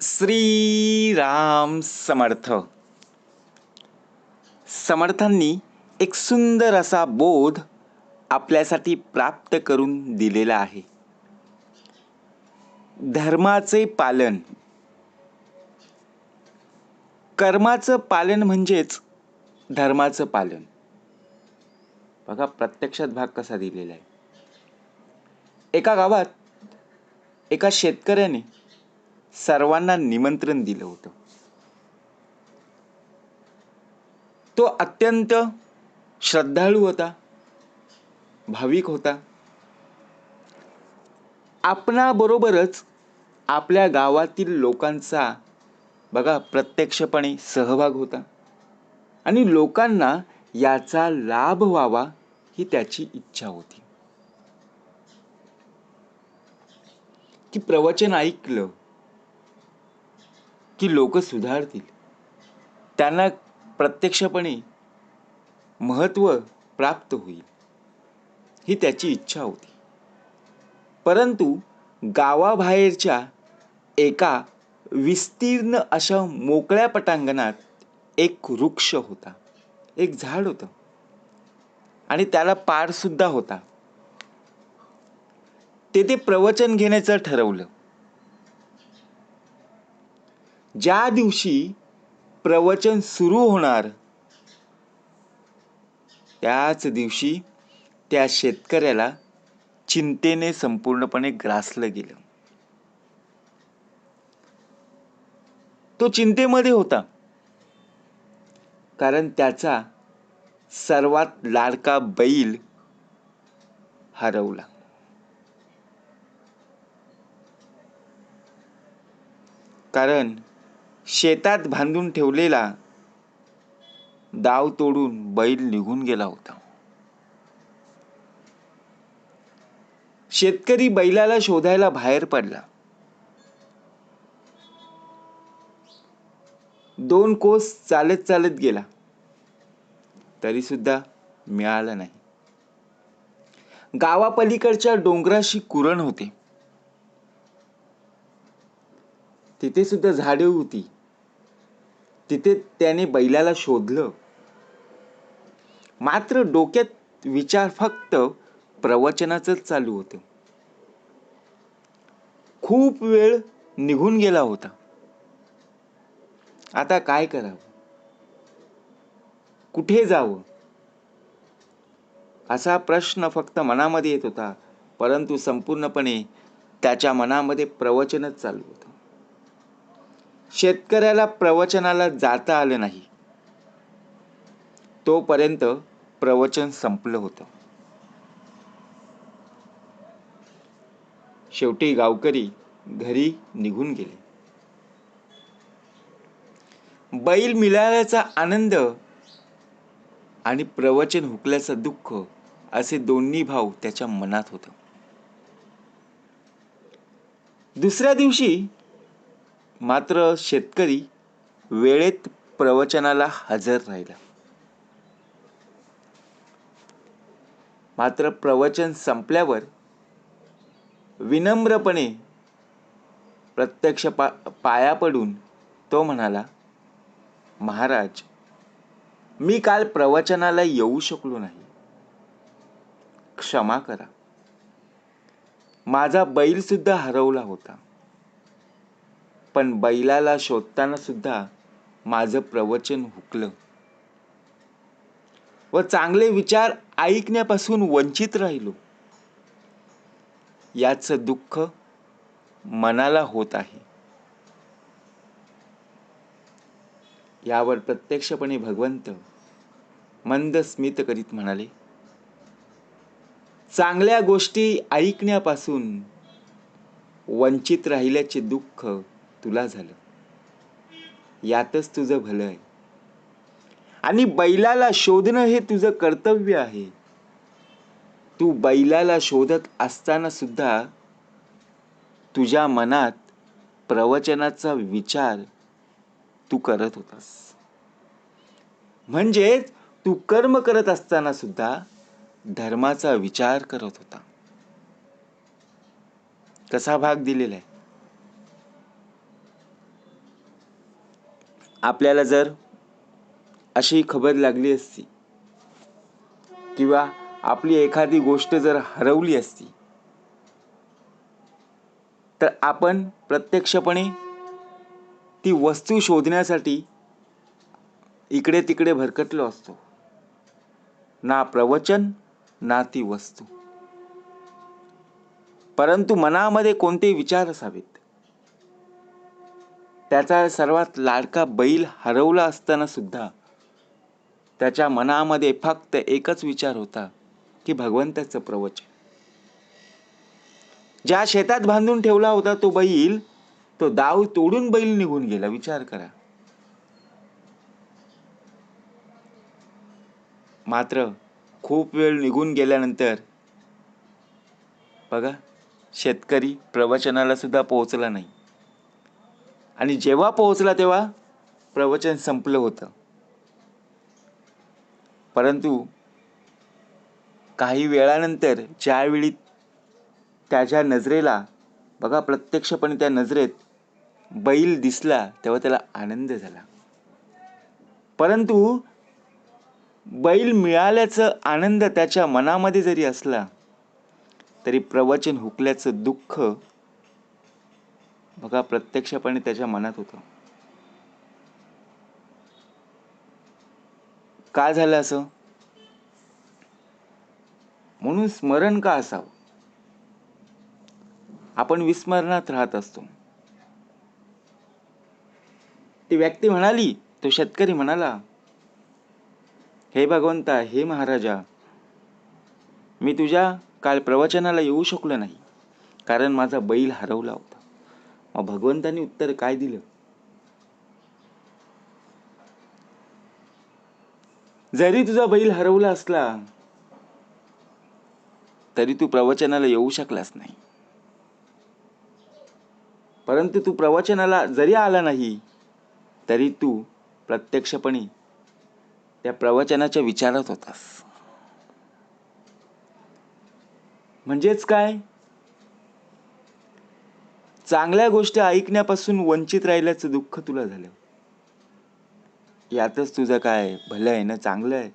श्रीराम समर्थ. समर्थांनी एक सुंदर असा बोध आपल्यासाठी प्राप्त करून दिलेला आहे. धर्माचे पालन. कर्माचं पालन म्हणजेच धर्माचं पालन. बघा प्रत्यक्षात भाग कसा दिलेला आहे. एका गावात एका शेतकऱ्याने सर्वांना निमंत्रण दिलं होतं. तो अत्यंत श्रद्धाळू होता भाविक होता. आपणाबरोबरच आपल्या गावातील लोकांचा बघा प्रत्यक्षपणे सहभाग होता. आणि लोकांना याचा लाभ व्हावा ही त्याची इच्छा होती. की प्रवचन ऐकलं की लोक सुधारतील. त्यांना प्रत्यक्षपणे महत्त्व प्राप्त होईल ही त्याची इच्छा होती. परंतु गावाबाहेरच्या एका विस्तीर्ण अशा मोकळ्या पटांगणात एक वृक्ष होता. एक झाड होतं. आणि त्याला पारसुद्धा होता. तेथे प्रवचन घेण्याचं ठरवलं. ज्या दिवशी प्रवचन सुरू होणार त्याच दिवशी त्या शेतकऱ्याला चिंतेने संपूर्णपणे ग्रासलं गेलं. तो चिंतेमध्ये होता. कारण त्याचा सर्वात लाडका बैल हरवला. कारण शेतात बांधून ठेवलेला दाव तोडून बैल निघून गेला होता. शेतकरी बैलाला शोधायला बाहेर पडला. दोन कोस चालत चालत गेला. तरी सुद्धा मिळाला नाही. गावापलीकडच्या डोंगराशी कुरण होते. तिथे सुद्धा झाडे होती. तिथे त्याने बैलाला शोधलं. मात्र डोक्यात विचार फक्त प्रवचनाचंच चालू होतं. खूप वेळ निघून गेला होता. आता काय करावं? कुठे जावं? असा प्रश्न फक्त मनामध्ये येत होता परंतु संपूर्णपणे त्याच्या मनामध्ये प्रवचनच चालू होतं. शेतकऱ्याला प्रवचनाला जाता आलं नाही. तोपर्यंत प्रवचन संपलं होतं. शेवटी गावकरी घरी निघून गेले. बैल मिळाल्याचा आनंद आणि प्रवचन हुकल्याचं दुःख असे दोन्ही भाव त्याच्या मनात होत. दुसऱ्या दिवशी मात्र शेतकरी वेळेत प्रवचनाला हजर राहिला. मात्र प्रवचन संपल्यावर विनम्रपणे प्रत्यक्ष पा पाया पडून तो म्हणाला महाराज मी काल प्रवचनाला येऊ शकलो नाही. क्षमा करा. माझा बैल सुद्धा हरवला होता. पण बैलाला शोधताना सुद्धा माझं प्रवचन हुकलं. व चांगले विचार ऐकण्यापासून वंचित राहिलो. याचं दुःख मनाला होत आहे. यावर प्रत्यक्षपणे भगवंत मंद स्मित करीत म्हणाले चांगल्या गोष्टी ऐकण्यापासून वंचित राहिल्याचे दुःख तुला झालं. यातच तुझं भलं आहे. आणि बैलाला शोधणं हे तुझं कर्तव्य आहे. तू बैलाला शोधत असताना सुद्धा तुझ्या मनात प्रवचनाचा विचार तू करत होतास. म्हणजेच तू कर्म करत असताना सुद्धा धर्माचा विचार करत होता. कसा भाग दिलेला आहे? आपल्याला जर अशी खबर लागली असती किंवा आपली एखादी गोष्ट जर हरवली असती तर आपण प्रत्यक्षपणे ती वस्तू शोधण्यासाठी इकडे तिकडे भरकटलो असतो. ना प्रवचन ना ती वस्तू. परंतु मनामध्ये कोणते विचार असावेत? त्याचा सर्वात लाडका बैल हरवला असताना सुद्धा त्याच्या मनामध्ये फक्त एकच विचार होता की भगवंताचं प्रवचन. ज्या शेतात बांधून ठेवला होता तो बैल तो दाव तोडून बैल निघून गेला. विचार करा. मात्र खूप वेळ निघून गेल्यानंतर बघा शेतकरी प्रवचनाला सुद्धा पोहोचला नाही. आणि जेव्हा पोहोचला तेव्हा प्रवचन संपलं होतं. परंतु काही वेळानंतर ज्यावेळी त्याच्या नजरेला बघा प्रत्यक्षपणे त्या नजरेत बैल दिसला तेव्हा त्याला आनंद झाला. परंतु बैल मिळाल्याचं आनंद त्याच्या मनामध्ये जरी असला तरी प्रवचन हुकल्याचं दुःख बघा प्रत्यक्षपणे त्याच्या मनात होतं. का झालं असं? म्हणून स्मरण का असावं? आपण विस्मरणात राहत असतो. ती व्यक्ती म्हणाली तो शेतकरी म्हणाला हे भगवंता हे महाराजा मी तुझ्या काल प्रवचनाला येऊ शकलो नाही कारण माझा बैल हरवला होता. भगवंतांनी उत्तर काय दिलं? जरी तुझा बैल हरवला असला तरी तू प्रवचनाला येऊ शकलास नाही. परंतु तू प्रवचनाला जरी आला नाही तरी तू प्रत्यक्षपणे त्या प्रवचनाच्या विचारात होतास. म्हणजेच काय? चांगल्या गोष्टी ऐकण्यापासून वंचित राहिल्याचं दुःख तुला झालं. यातच तुझं काय भलं आहे ना चांगलं आहे?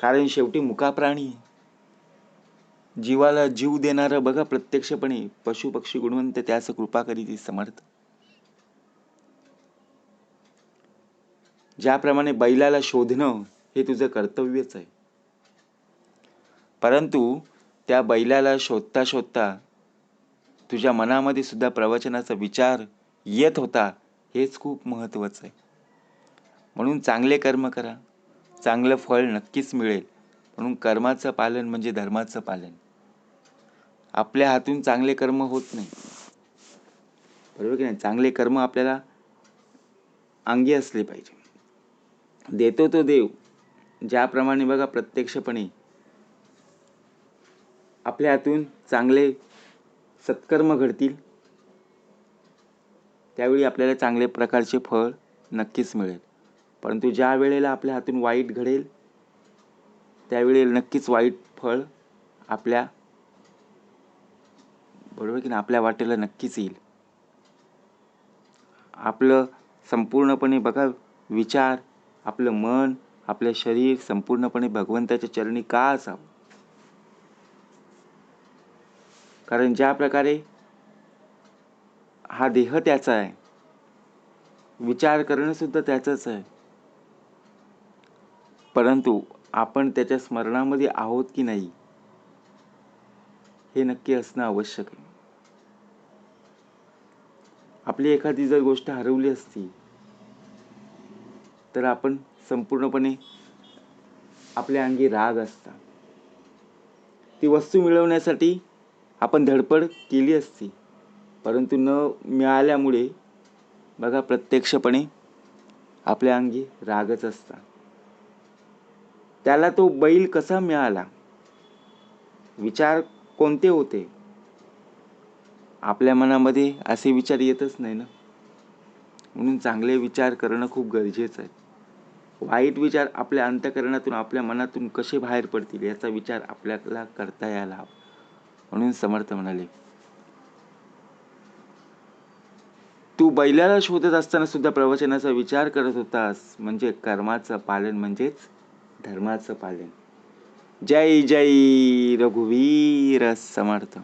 कारण शेवटी मुका प्राणी. जीवाला जीव देणारं बघा प्रत्यक्षपणे पशु पक्षी गुणवंत त्यास कृपा करीती समर्थ. ज्याप्रमाणे बैलाला शोधणं हे तुझं कर्तव्यच आहे. परंतु त्या बैलाला शोधता शोधता तुझ्या मनामध्ये सुद्धा प्रवचनाचा विचार येत होता हेच खूप महत्त्वाचं आहे. म्हणून चांगले कर्म करा. चांगलं फळ नक्कीच मिळेल. म्हणून कर्माचं पालन म्हणजे धर्माचं पालन. आपल्या हातून चांगले कर्म होत नाही. बरोबर की नाही? चांगले कर्म आपल्याला अंगी असले पाहिजे. देतो तो देव. ज्याप्रमाणे बघा प्रत्यक्षपणे आपल्या हातून चांगले सत्कर्म घडतील त्यावेळी आपल्याला चांगले प्रकारचे फळ नक्कीच मिळेल. परंतु ज्या वेळेला आपल्या हातून वाईट घडेल त्यावेळी नक्कीच वाईट फळ आपल्या बरोबर की ना आपल्या वाटेला नक्कीच येईल. आपलं संपूर्णपणे बघा विचार आपलं मन आपलं शरीर संपूर्णपणे भगवंताच्या चरणी का असावं? कारण ज्या प्रकारे हा देह त्याचा आहे विचार करणं सुद्धा त्याचंच आहे. परंतु आपण त्याच्या स्मरणामध्ये आहोत की नाही हे नक्की असणं आवश्यक आहे. आपली एखादी जर गोष्ट हरवली असती तर आपण संपूर्णपणे आपल्या अंगी राग असता ती वस्तू मिळवण्यासाठी आपण धडपड केली असती परंतु न मिळाल्यामुळे बघा प्रत्यक्षपणे आपल्या अंगी रागच असता. त्याला तो बैल कसा मिळाला? विचार कोणते होते? आपल्या मनामध्ये असे विचार येतच नाही ना? म्हणून चांगले विचार करणं खूप गरजेचं आहे. वाईट विचार आपल्या अंतकरणातून आपल्या मनातून कसे बाहेर पडतील याचा विचार आपल्याला करता यायला हवा. म्हणून समर्थ म्हणाले. तू बैलाला शोधत असताना सुद्धा प्रवचनाचा विचार करत होतास. म्हणजे कर्माचं पालन म्हणजेच धर्माचं पालन. जय जय रघुवीर समर्थ.